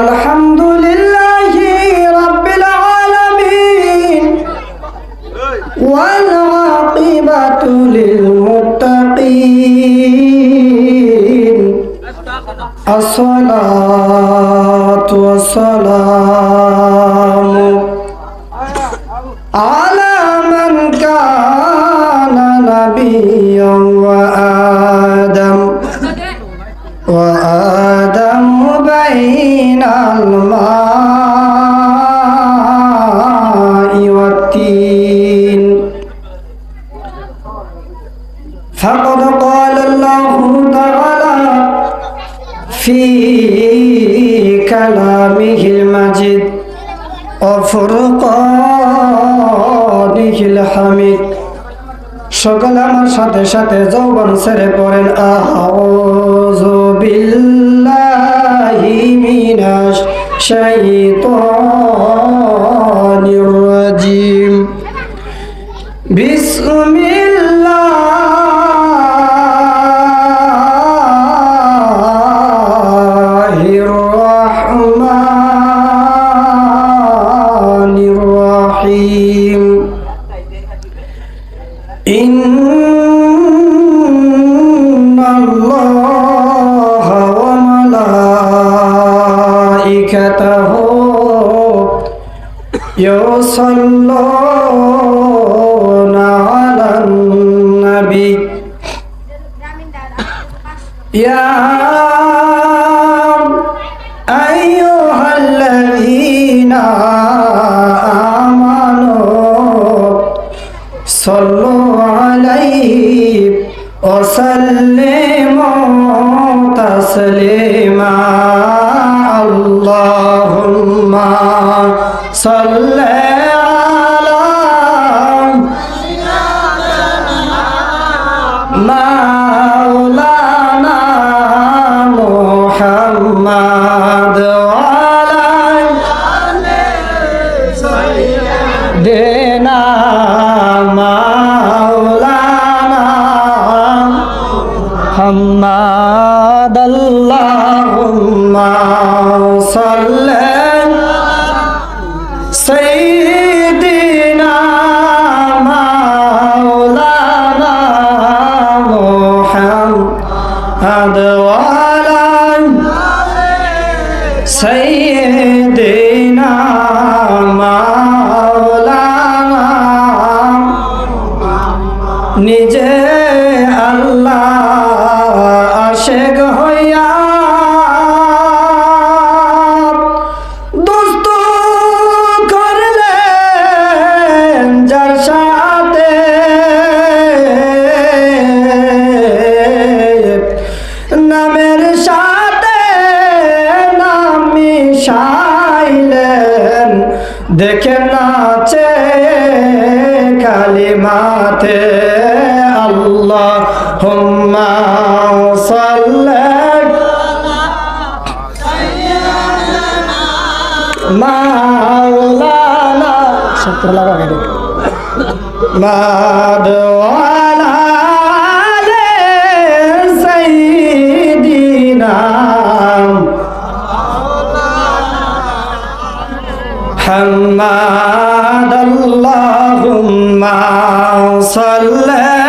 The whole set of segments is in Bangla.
الحمد لله رب العالمين والعاقبة للمتقين الصلاة والسلام বলার সাথে সাথে যৌবন ছেড়ে পড়েন। আহবিল্লাহি মিনাশ শাইতানির রাজিম। বিসমিল্লাহ। my أدوالا سيدنا مولانا نجد দেখে নাচে কালিমাতে আল্লাহ হুম্মা মাওলানা। সত্য محمد اللهم صلِّ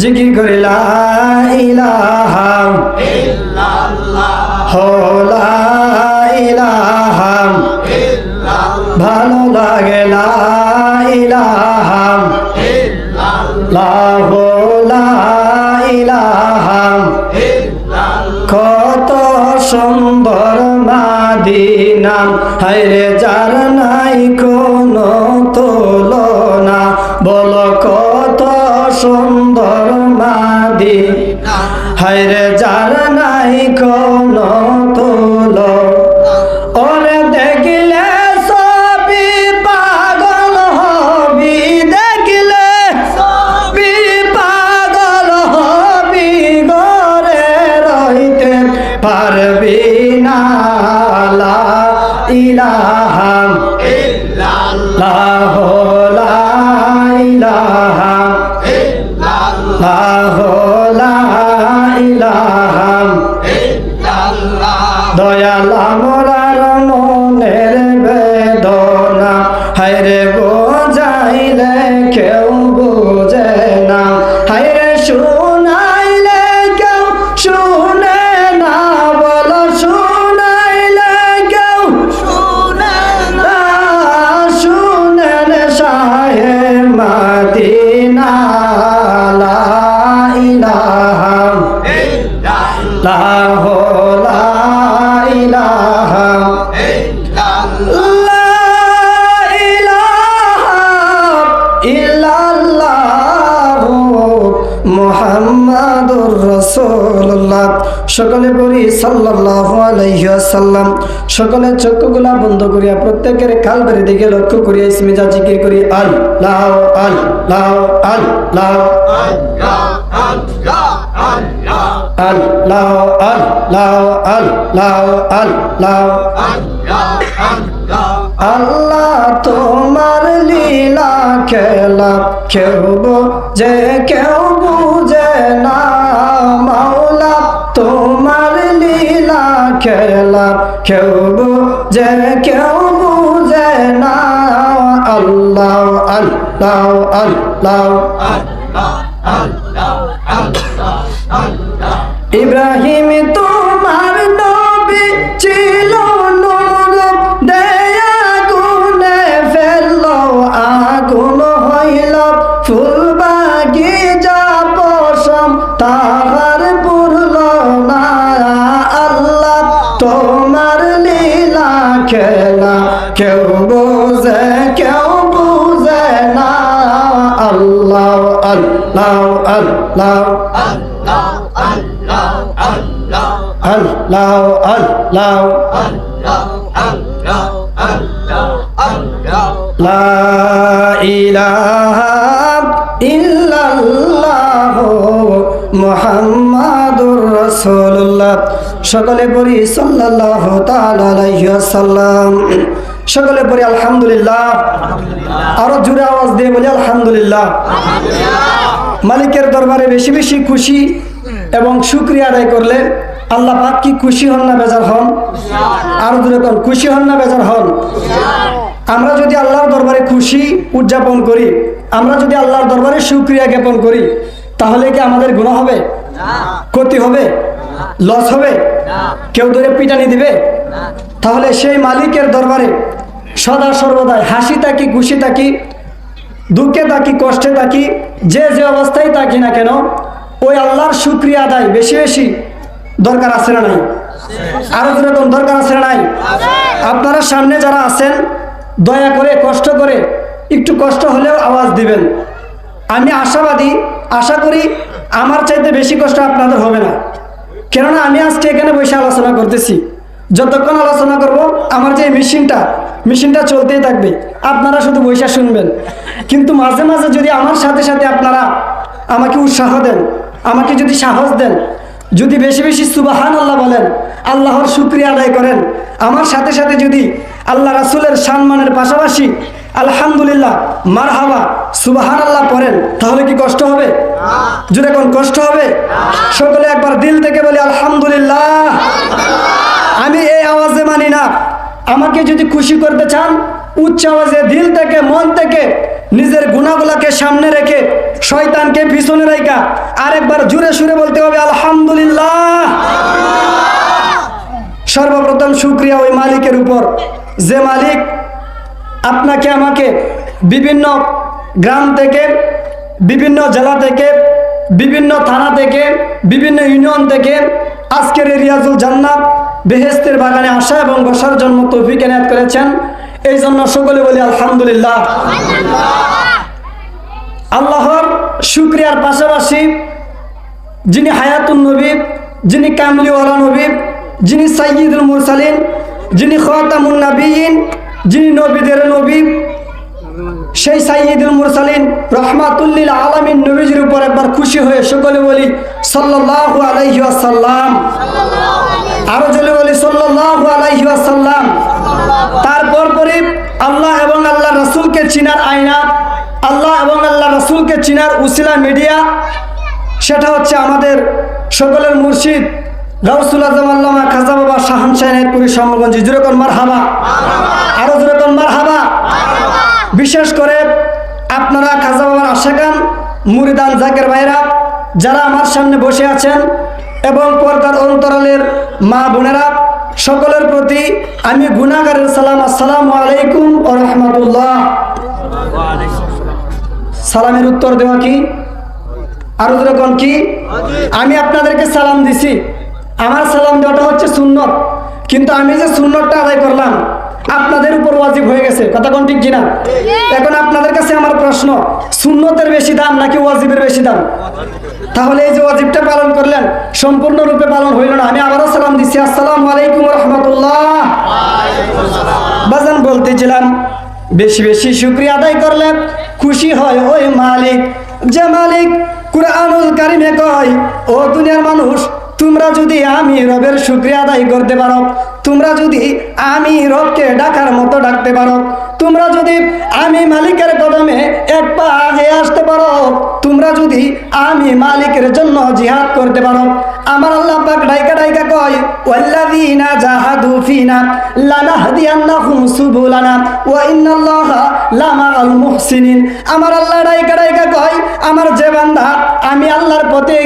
জিকির করে লাইলাহাম লাইলাহাম ভালো লাগে লাইলাহাম লাহ লাইলাহাম কত সুন্দর মাদিনাম হায় যার নাই কো সুন্দর মাদি। হায়রে যার নাই কোনো দয়াল আমরার মনের বেদনা। হায়রে বোঝাইলে কেউ বোঝে না। হায়রে শুনাইলে কেউ শুনে না। বল শুনাইলে কেউ শুনে না। শুনেন শাহে মাদিনা। লা ইলাহা লাহ সাল্লাহ সকলে চক্ষুগুলা বন্ধ করিয়া প্রত্যেকের কালবের দিকে লক্ষ্য করিয়া ইসমিজা জিকির করি, আল, লাও আল লাও আল, লাও আল্লাহ আল্লাহ আল্লাহ আল্লাহ আল্লাহ তোমার লীলা খেলা, কেউ যে কেউ খেলা কেউ বুঝে কেউ বুঝে না। আল্লাহ আল্লাহ আল্লাহ। ইব্রাহিম আল্লাহ আল্লাহ আল্লাহ আল্লাহ লা ইল্লাল্লাহ সকলে পড়ি সাল্লাল্লাহু তাআলা সকলে পড়ি আলহামদুলিল্লাহ। আরও জোরে আওয়াজ দিয়ে বলি আলহামদুলিল্লাহ। মালিকের দরবারে বেশি বেশি খুশি এবং শুক্রিয়া আদায় করলে আল্লাহ পাক কি খুশি হন না বেজার হন? আরও দূরে কোন খুশি হন না বেজার হন? আমরা যদি আল্লাহর দরবারে খুশি উদযাপন করি আমরা যদি আল্লাহর দরবারে সুক্রিয়া জ্ঞাপন করি তাহলে কি আমাদের গুণা হবে? ক্ষতি হবে? লস হবে? কেউ ধরে পিটানি দিবে? তাহলে সেই মালিকের দরবারে সদা সর্বদাই হাসি থাকি খুশি থাকি দুঃখে থাকি, কষ্টে থাকি, যে যে অবস্থায় থাকি না কেন, ওই আল্লাহর শুক্রিয়া আদায় বেশি বেশি দরকার আছে না নাই? আরও যেরকম দরকার আছে না নাই? আপনারা সামনে যারা আছেন, দয়া করে, কষ্ট করে, একটু কষ্ট হলেও আওয়াজ দিবেন। আমি আশাবাদী, আশা করি আমার চাইতে বেশি কষ্ট আপনাদের হবে না। কেননা আমি আজকে এখানে বসে আলোচনা করতেছি। যতক্ষণ আলোচনা করব, আমার যে মেশিনটা মেশিনটা চলতেই থাকবে। আপনারা শুধু বৈশা শুনবেন। কিন্তু মাঝে মাঝে যদি আমার সাথে সাথে আপনারা আমাকে উৎসাহ দেন আমাকে যদি সাহস দেন যদি বেশি বেশি সুবাহান আল্লাহ বলেন আল্লাহর শুক্রিয়া আদায় করেন আমার সাথে সাথে যদি আল্লাহ রাসুলের সম্মানের পাশাপাশি আলহামদুলিল্লাহ মারহাবা সুবাহান আল্লাহ পড়েন তাহলে কি কষ্ট হবে? যদি এখন কষ্ট হবে? সকলে একবার দিল থেকে বলি আলহামদুলিল্লাহ আমি এই আওয়াজে মানি না আমাকে যদি খুশি করতে চান, উচ্চ আওয়াজে দিল থেকে, মন থেকে নিজের গুণাগুলাকে সামনে রেখে শয়তানকে পিছনে রেখা আরেকবার জুড়ে সুরে বলতে হবে, আলহামদুলিল্লাহ। সর্বপ্রথম শুক্রিয়া ওই মালিকের উপর। যে মালিক আপনাকে আমাকে বিভিন্ন গ্রাম থেকে, বিভিন্ন জেলা থেকে, বিভিন্ন থানা থেকে, বিভিন্ন ইউনিয়ন থেকে, আজকের রিয়াজুল জান্নাত বেহেস্তের বাগানে আসা এবং বসার জন্য তৌফিক এনায়ত করেছেন। এই জন্য সকলে বলি আলহামদুলিল্লাহ। আল্লাহর শুক্রিয়ার পাশাপাশি যিনি হায়াতুন নবী, যিনি কামলিওয়ালা নবী, যিনি সাইয়দুল মুরসালিন, যিনি খাতামুন নাবিয়িন যিনি নবীদের নবী, সেই সাইয়দুল মুরসালিন রহমাতুল্লিল আলামিন নবীজির উপর একবার খুশি হয়ে সকলে বলি সাল্লাল্লাহু আলাইহি ওয়াসাল্লাম। আরও জলে বলি, সাল্লাল্লাহু আলাইহি ওয়াসাল্লাম। তারপর পরে আল্লাহ এবং আল্লাহ রাসূলকে চিনার আয়না, আল্লাহ এবং আল্লাহ রাসূলকে চিনার উসিলা মিডিয়া, সেটা হচ্ছে আমাদের সকলের মুর্শিদ গাউসুল আজম আল্লামা খাজা বাবা শাহান শাহিনপুরি সম্মগঞ্জ জুরেকন মার হাবা আরও জুরেকন মার হাবা বিশেষ করে আপনারা খাজা বাবার আশাকান, মুরিদান জাকের ভাইরা, যারা আমার সামনে বসে আছেন এবং পর্দার অন্তরালের মা বোনেরা, সকলের প্রতি আমি গুনাগারের সালাম, আসসালামু আলাইকুম ও রহমতুল্লাহ। সালামের উত্তর দেওয়া কি? আরও যেরকম কি? আমি আপনাদেরকে সালাম দিছি। আমার সালাম দেওয়াটা হচ্ছে সুন্নত। কিন্তু আমি যে সুন্নতটা আদায় করলাম আপনাদের উপর ওয়াজিব হয়ে গেছে। কথা কোন ঠিক কিনা? এখন আপনাদের কাছে আমার প্রশ্ন সুন্নতের বেশি দাম নাকি ওয়াজিবের বেশি দাম? তাহলে এই যে ওয়াজিবটা পালন করলেন সম্পূর্ণরূপে পালন হইল না। আমি আবারও সালাম দিচ্ছি। আসসালামু আলাইকুম রহমতুল্লাহ বাজান বলতেছিলাম বেশি বেশি শুক্রিয়া আদায় করলে খুশি হয়। ওই মালিক যে মালিক কুরআনুল কারিমে কয় ও দুনিয়ার মানুষ তোমরা যদি আমি রবের শুক্রিয়া আদায় করতে পারো তোমরা যদি আমি রবকে ডাকার মতো ডাকতে পারো, তোমরা যদি আমি মালিকের কদমে এক পা আগে আসতে পারো, তোমরা যদি আমি মালিকের জন্য জিহাদ করতে পারো। আমার আল্লাহ পাক ডাইকা ডাইকা কয়, ওয়াল্লাযীনা জাহাদু ফিনা লানাহদিয়ান্নাহুম সুবুলানা ওয়া ইন্নাল্লাহা লামাআল মুহসিনিন। আমার আল্লাহ ডাইকা ডাইকা কয়, আমার যে বান্দা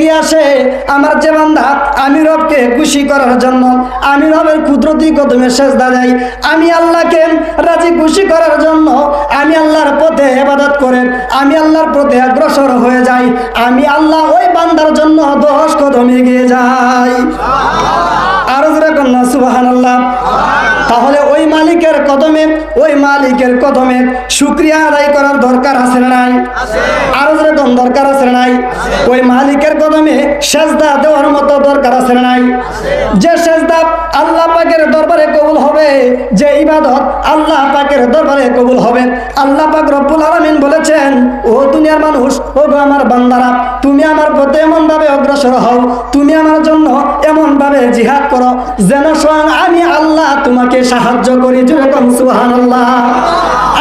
এগিয়ে আসে, আমার যে বান্ধা আমি রবকে খুশি করার জন্য, আমি রবের কুদরতি কদমে শেষ দাঁড়াই আমি আল্লাহকে রাজি খুশি করার জন্য, আমি আল্লাহর পথে হেফাজত করেন, আমি আল্লাহর পথে অগ্রসর হয়ে যাই, আমি আল্লাহ ওই বান্দার জন্য দশ কদম এগিয়ে যাই। সুবাহান তাহলে ওই মালিকের কদমে, ওই মালিকের কদমে শুক্রিয়া আদায় করার দরকার আছে নাই? আরও যেরকম দরকার আছে নাই? ওই মালিকের কদমে সেজদা দেওয়ার মতো দরকার আছে নাই? যে সেজদা আল্লাহ পাকের দরবারে কবুল হবে, যে ইবাদত আল্লাহ পাকের দরবারে কবুল হবে। আল্লাহ পাক রব্বুল আলামিন বলেছেন ও দুনিয়ার মানুষ ও গো আমার বান্দারা, তুমি আমার পথে এমন ভাবে অগ্রসর হও, তুমি আমার জন্য এমন ভাবে জিহাদ করো, যেন স্বয়ং আমি আল্লাহ তোমাকে সাহায্য করি। যেরকম সুবহানাল্লাহ।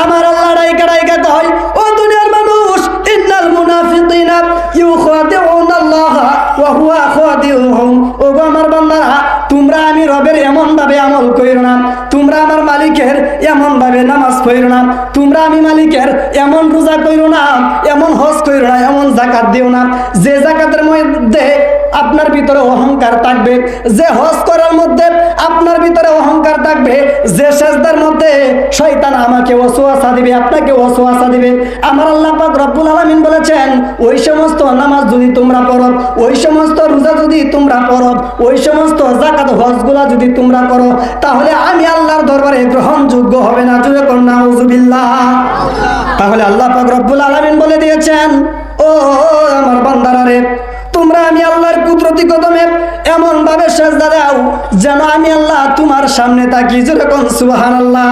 আমার আল্লাহ রাইকা রাইকা কয় ও দুনিয়ার মানুষ, ইন্নাল মুনাফিকিনা ইউখাদিউনা আল্লাহ ওয়া হুয়া খাদিউহুম। ও গো আমার বান্দারা, তোমরা আমি রবের এমন ভাবে আমল না, তোমরা আমার মালিকের এমন ভাবে নামাজ পড়িও না, তোমরা আমি মালিকের এমন রোজা কইরো না, এমন হজ কইরো না, এমন জাকাত দিও না। যে জাকাতের মধ্যে আপনার ভিতরে অহংকার থাকবে, যে হজ করার মধ্যে আপনার ভিতরে অহংকার থাকবে, যে সেজদার মধ্যে শয়তান আমাকে ওয়াসওয়াসা দিবে, আপনাকে ওয়াসওয়াসা দিবে। আমার আল্লাহ পাক রব্বুল আলামিন বলেছেন, ওই সমস্ত নামাজ যদি তোমরা পড়ো, ওই সমস্ত রোজা যদি তোমরা পড়ো, ওই সমস্ত জাকাত হজগুলা যদি তোমরা করো, তাহলে আমি আল্লাহর দরবারে গ্রহণযোগ্য হবে না। জুড়ে কন্যা তাহলে আল্লাহ পাক রব্বুল আলমিন বলে দিয়েছেন যেন আমি আল্লাহ তোমার সামনে থাকি যেরকম সুবাহান আল্লাহ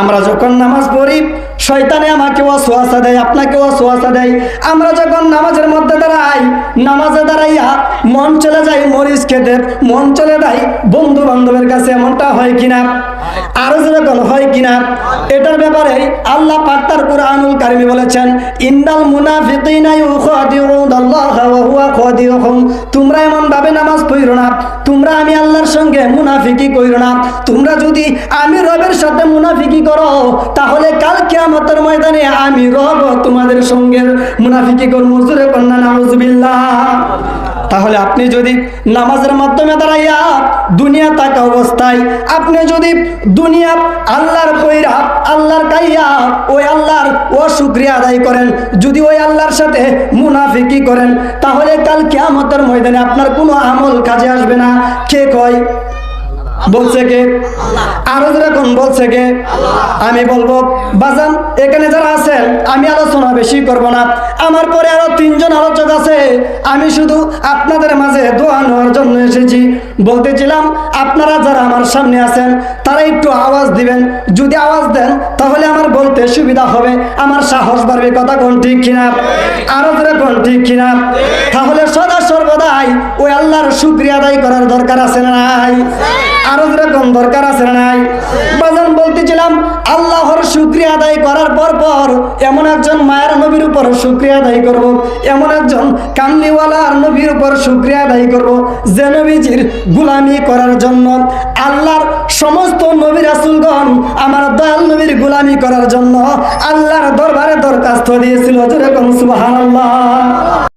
আমরা যখন নামাজ পড়ি, শয়তানে আমাকে অসোয়াশা দেয়, আপনাকে অসোয়াশা দেয়। আমরা যখন নামাজের মধ্যে দাঁড়াই, নামাজে দাঁড়াইয়া মন চলে যায় মরিচ খেতে, মন চলে যায় বন্ধু বান্ধবের কাছে, এমনটা হয় কিনা? আরও যেরকম হয় কিনা? এটার ব্যাপারে আল্লাহ পাক তার কুরআনুল কারিমে বলেছেন, ইন্নাল মুনাফিকিনা ইউখাদিউনাল্লাহ ওয়া হুয়া খাদিউহুম। তোমরা এমন ভাবে নামাজ পড়ো না। তোমরা আমি আল্লাহর সঙ্গে মুনাফিকি কইরো না। তোমরা যদি আমি রবের সাথে মুনাফিকি করো, তাহলে কাল কেমতের ময়দানে আমি রব তোমাদের সঙ্গে মুনাফিকি করব। জোরে কন্না নাউজুবিল্লাহ। তাহলে আপনি যদি নামাজের মাধ্যমে দাঁড়াইয়া দুনিয়া থাকা অবস্থায়, আপনি যদি দুনিয়া আল্লাহর কইরা আল্লাহর কাইয়া ওই আল্লাহর ও শুক্রিয়া আদায় করেন, যদি ওই আল্লাহর সাথে মুনাফিকি করেন, তাহলে কাল কেমতের ময়দানে আপনার কোনো আমল কাজে আসবে না। কে কয়? বলছে কে? আরও যেরকম বলছে কে? আমি বলব, বাজান, এখানে যারা আছেন আমি আলোচনা বেশি করব না। আমার পরে আরও তিনজন আলোচক আছে। আমি শুধু আপনাদের মাঝে দোয়া নেওয়ার জন্য এসেছি। বলতেছিলাম, আপনারা যারা আমার সামনে আছেন, তারা একটু আওয়াজ দিবেন। যদি আওয়াজ দেন, তাহলে আমার বলতে সুবিধা হবে। আমার সাহস বাড়বে, কথা কোন ঠিক কিনা? আরও যেরকম ঠিক কিনা? তাহলে সদা সর্বদাই ওই আল্লাহর শুক্রিয়া আদায় করার দরকার আছে না নাই? আরও যেরকম দরকার আছে নাই? বাজান বলতেছিলাম, আল্লাহর শুক্রিয়া আদায় করার পর পর এমন একজন মায়ের নবীর উপর শুক্রিয়া আদায় করব, এমন একজন কামলিওয়ালার নবীর উপর শুক্রিয়া আদায় করব, যে নবীজির গুলামি করার জন্য, আল্লাহর সমস্ত নবী রাসুলগণ আমার দয়াল নবীর গুলামি করার জন্য আল্লাহর দরবারে দরখাস্ত দিয়েছিল যেরকম সুবহানাল্লাহ।